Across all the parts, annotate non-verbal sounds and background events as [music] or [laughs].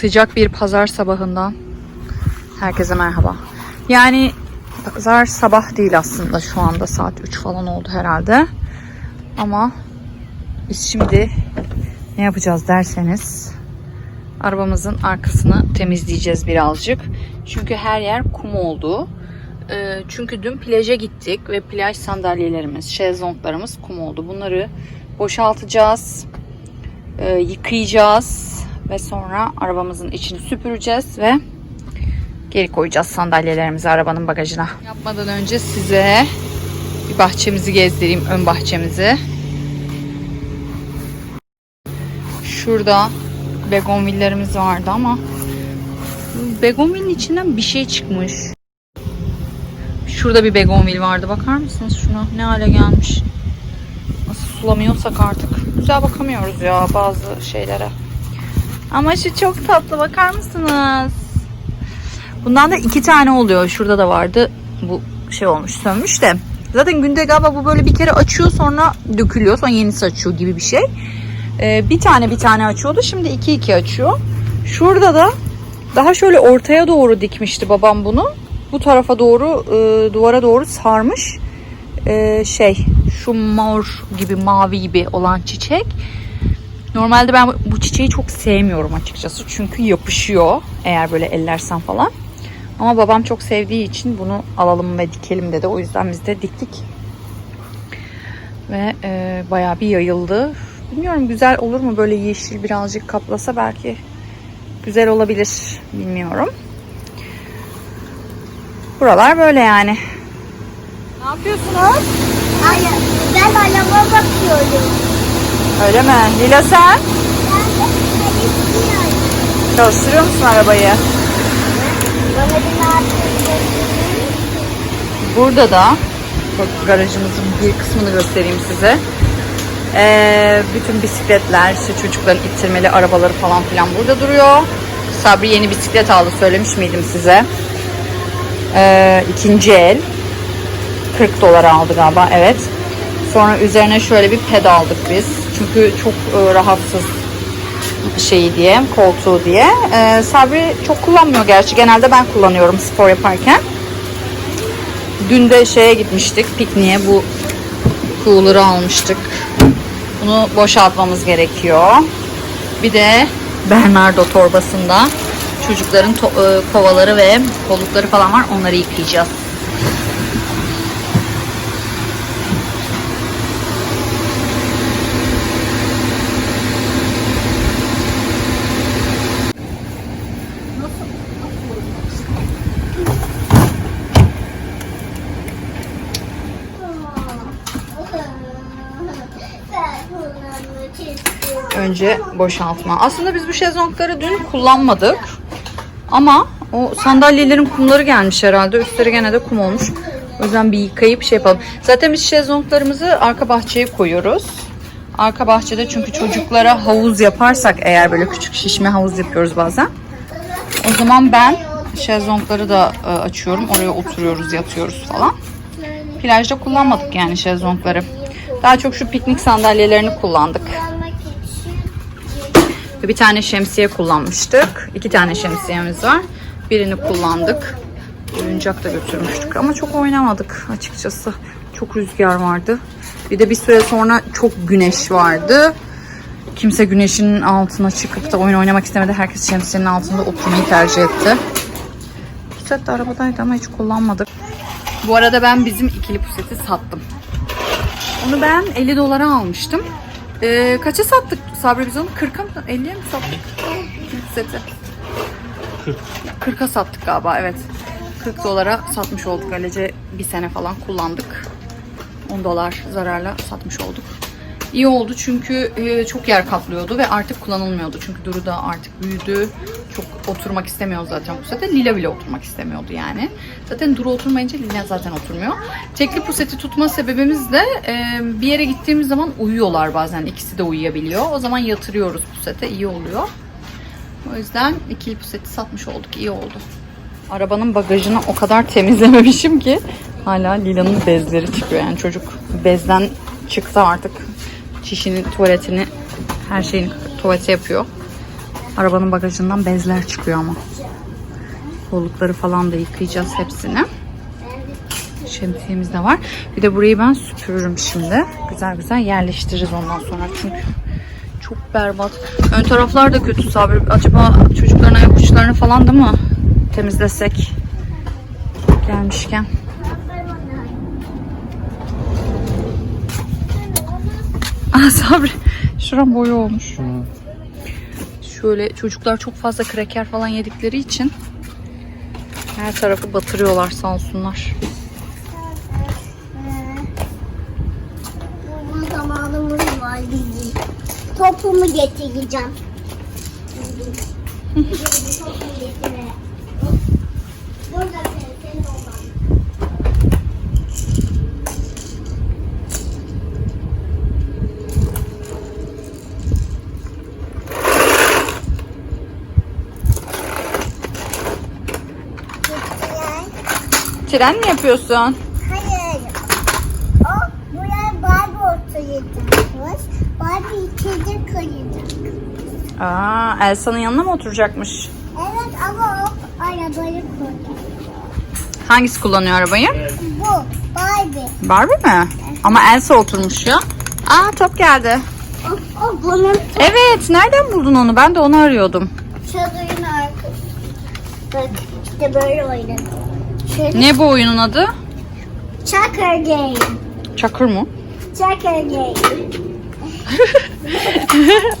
Sıcak bir pazar sabahından herkese merhaba. Yani pazar sabah değil aslında şu anda saat 3 falan oldu herhalde. Ama biz şimdi ne yapacağız derseniz arabamızın arkasını temizleyeceğiz birazcık. Çünkü her yer kum oldu. Ee, Çünkü dün plaja gittik ve plaj sandalyelerimiz, şezlonglarımız kum oldu. Bunları boşaltacağız, e, yıkayacağız ve sonra arabamızın içini süpüreceğiz ve geri koyacağız sandalyelerimizi arabanın bagajına. Yapmadan önce size bir bahçemizi gezdireyim, ön bahçemizi. Şurada begonvillerimiz vardı ama begonvilin içinden bir şey çıkmış. Şurada bir begonvil vardı. Bakar mısınız şuna? Ne hale gelmiş. Nasıl sulamıyorsak artık. Güzel bakamıyoruz ya bazı şeylere. Ama şu çok tatlı. Bakar mısınız? Bundan da iki tane oluyor. Şurada da vardı. Bu şey olmuş sönmüş de. Zaten günde galiba bu böyle bir kere açıyor sonra dökülüyor. Sonra yenisi açıyor gibi bir şey. Ee, bir tane bir tane açıyordu. Şimdi iki iki açıyor. Şurada da daha şöyle ortaya doğru dikmişti babam bunu. Bu tarafa doğru e, duvara doğru sarmış. E, şey şu mor gibi mavi gibi olan çiçek. Normalde ben bu çiçeği çok sevmiyorum açıkçası. Çünkü yapışıyor eğer böyle ellersen falan. Ama babam çok sevdiği için bunu alalım ve dikelim dedi. O yüzden biz de diktik. Ve e, bayağı bir yayıldı. Bilmiyorum güzel olur mu böyle yeşil birazcık kaplasa belki güzel olabilir. Bilmiyorum. Buralar böyle yani. Ne yapıyorsunuz? Hayır, ben araba bakıyorum. Öyle mi? Lila sen? Çalıştırıyor musun arabayı? Burada da garajımızın bir kısmını göstereyim size. Ee, bütün bisikletler, işte çocukların ittirmeli arabaları falan filan burada duruyor. Sabri yeni bisiklet aldı söylemiş miydim size? Ee, ikinci el. 40 dolara aldı galiba evet. Sonra üzerine şöyle bir ped aldık biz. Çünkü çok e, rahatsız şeyi diye, koltuğu diye. Ee, Sabri çok kullanmıyor gerçi. Genelde ben kullanıyorum spor yaparken. Dün de şeye gitmiştik pikniğe bu cooler'ı almıştık. Bunu boşaltmamız gerekiyor. Bir de Bernardo torbasında çocukların to- e, kovaları ve kollukları falan var. Onları yıkayacağız. Önce boşaltma. Aslında biz bu şezlongları dün kullanmadık. Ama o sandalyelerin kumları gelmiş herhalde. Üstleri gene de kum olmuş. O yüzden bir yıkayıp şey yapalım. Zaten biz şezlonglarımızı arka bahçeye koyuyoruz. Arka bahçede çünkü çocuklara havuz yaparsak eğer böyle küçük şişme havuz yapıyoruz bazen. O zaman ben şezlongları da e, açıyorum. Oraya oturuyoruz, yatıyoruz falan. Plajda kullanmadık yani şezlongları. Daha çok şu piknik sandalyelerini kullandık. Ve Bir tane şemsiye kullanmıştık. İki tane şemsiyemiz var. Birini kullandık. Oyuncak da götürmüştük ama çok oynamadık açıkçası. Çok rüzgar vardı. Bir de bir süre sonra çok güneş vardı. Kimse güneşin altına çıkıp da oyun oynamak istemedi. Herkes şemsiyenin altında oturmayı tercih etti. Puset de arabadaydı ama hiç kullanmadık. Bu arada ben bizim ikili puseti sattım. Onu ben 50 dolara almıştım. Ee, kaça sattık Sabri biz onu? 40'a mı? 50'ye mi sattık? İkili puseti. 40. 40'a sattık galiba evet. 40 dolara satmış olduk. Öylece bir sene falan kullandık. 10 dolar zararla satmış olduk. İyi oldu çünkü e, çok yer kaplıyordu ve artık kullanılmıyordu. Çünkü Duru da artık büyüdü. Çok oturmak istemiyor zaten pusete. Lila bile oturmak istemiyordu yani. Zaten Duru oturmayınca Lila zaten oturmuyor. Tekli puseti tutma sebebimiz de e, bir yere gittiğimiz zaman uyuyorlar bazen. İkisi de uyuyabiliyor. O zaman yatırıyoruz pusete. iyi oluyor. O yüzden ikili puseti satmış olduk. iyi oldu. Arabanın bagajını o kadar temizlememişim ki hala Lila'nın bezleri çıkıyor. Yani çocuk bezden çıktı artık. Çişini, tuvaletini, her şeyini tuvalete yapıyor. Arabanın bagajından bezler çıkıyor ama. Kollukları falan da yıkayacağız hepsini. Şemsiyemiz de var. Bir de burayı ben süpürürüm şimdi. Güzel güzel yerleştiririz ondan sonra çünkü çok berbat. Ön taraflar da kötü Sabri. Acaba çocukların ayak falan da mı temizlesek? Gelmişken. [laughs] Aa Sabri. Şuram boyu olmuş. Şöyle çocuklar çok fazla kreker falan yedikleri için her tarafı batırıyorlar sağ olsunlar. Uzun zamanımız var bizim. Topumu getireceğim. Topumu [laughs] getire. Tren mi yapıyorsun? Hayır. O buraya Barbie oturacakmış. Barbie içeri koyacak. Aa, Elsa'nın yanına mı oturacakmış? Evet ama o arabayı koyacak. Hangisi kullanıyor arabayı? Bu Barbie. Barbie mi? Ama Elsa oturmuş ya. Aa top geldi. O, o bunun Evet, nereden buldun onu? Ben de onu arıyordum. çadırın arkası. Bak işte böyle oynadım. Ne bu oyunun adı? Checker game. Çakır mı? Checker game.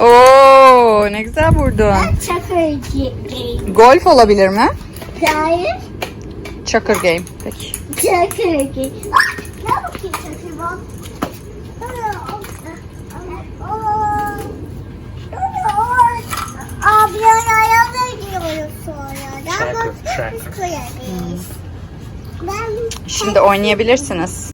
[laughs] Oo, ne güzel vurdun. Checker game. Golf olabilir mi? Hayır. Çakır game. Peki. Checker game. Ah, ne bakayım bak. Abi ayağına gidiyoruz sonra. Tracker, Biz tracker. koyarız. Şimdi oynayabilirsiniz.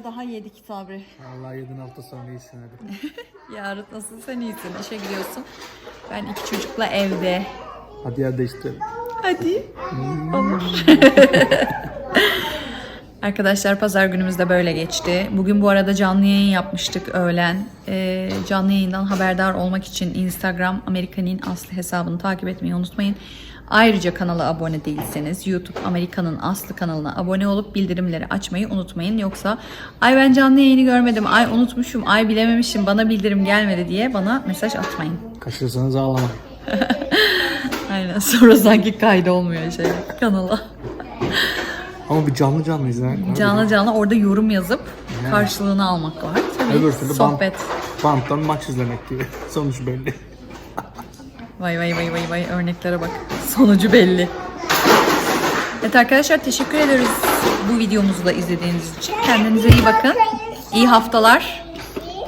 Kere daha yedik Sabri. Allah yedin hafta sonu iyisin hadi. [laughs] Yarın nasıl sen iyisin işe gidiyorsun. Ben iki çocukla evde. Hadi yer değiştirelim. Hadi. Olur. [laughs] Arkadaşlar pazar günümüz de böyle geçti. Bugün bu arada canlı yayın yapmıştık öğlen. Ee, canlı yayından haberdar olmak için Instagram Amerikan'ın Aslı hesabını takip etmeyi unutmayın. Ayrıca kanala abone değilseniz YouTube Amerika'nın Aslı kanalına abone olup bildirimleri açmayı unutmayın. Yoksa ay ben canlı yayını görmedim, ay unutmuşum, ay bilememişim, bana bildirim gelmedi diye bana mesaj atmayın. Kaçırırsanız ağlama. [laughs] Aynen sonra sanki kaydı olmuyor şey kanala. Ama bir canlı canlı izlemek var. Canlı canlı orada yorum yazıp karşılığını almak var. Tabii Öbür türlü bant, sohbet. banttan maç izlemek gibi. [laughs] Sonuç belli. Vay vay vay vay vay örneklere bak. Sonucu belli. Evet arkadaşlar teşekkür ederiz bu videomuzu da izlediğiniz için. Kendinize iyi bakın. İyi haftalar.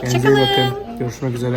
Kendinize iyi bakın. Görüşmek üzere.